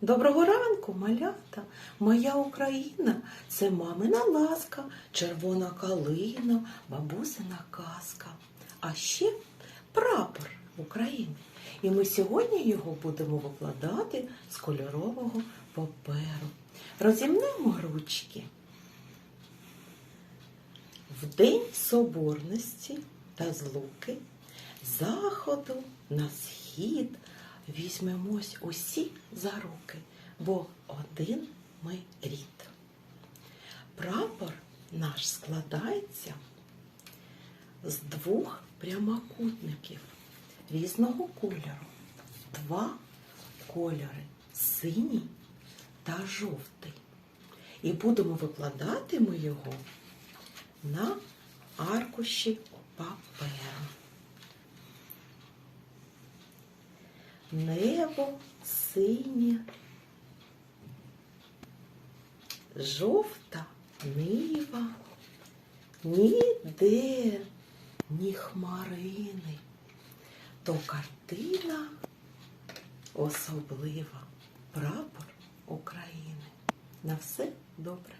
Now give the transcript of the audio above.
Доброго ранку, малята! Моя Україна це мамина ласка, червона калина, бабусина казка. А ще прапор України. І ми сьогодні його будемо викладати з кольорового паперу. Розімнемо ручки. В день соборності та злуки, заходу на схід візьмемось усі за руки, бо один ми рід. Прапор наш складається з двох прямокутників різного кольору. Два кольори синій та жовтий. І будемо викладати ми його на аркуші паперу. Небо синє, жовта нива, ніде ні хмарини, то картина особлива, прапор України. На все добре.